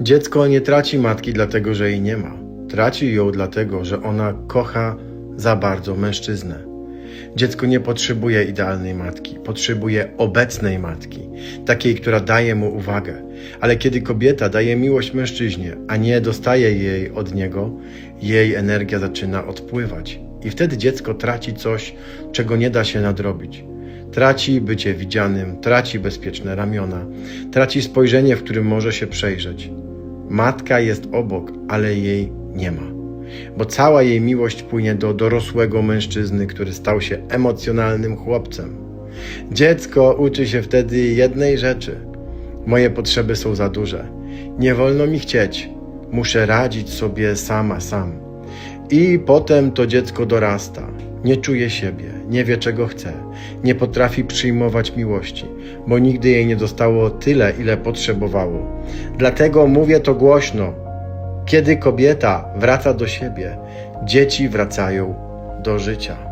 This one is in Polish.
Dziecko nie traci matki dlatego, że jej nie ma. Traci ją dlatego, że ona kocha za bardzo mężczyznę. Dziecko nie potrzebuje idealnej matki, potrzebuje obecnej matki, takiej, która daje mu uwagę. Ale kiedy kobieta daje miłość mężczyźnie, a nie dostaje jej od niego, jej energia zaczyna odpływać. I wtedy dziecko traci coś, czego nie da się nadrobić. Traci bycie widzianym, traci bezpieczne ramiona, traci spojrzenie, w którym może się przejrzeć. Matka jest obok, ale jej nie ma bo cała jej miłość płynie do dorosłego mężczyzny, który stał się emocjonalnym chłopcem. Dziecko uczy się wtedy jednej rzeczy: moje potrzeby są za duże, nie wolno mi chcieć, muszę radzić sobie sama, sam. I potem to dziecko dorasta, nie czuje siebie, nie wie czego chce, nie potrafi przyjmować miłości, bo nigdy jej nie dostało tyle, ile potrzebowało. Dlatego mówię to głośno, kiedy kobieta wraca do siebie, dzieci wracają do życia.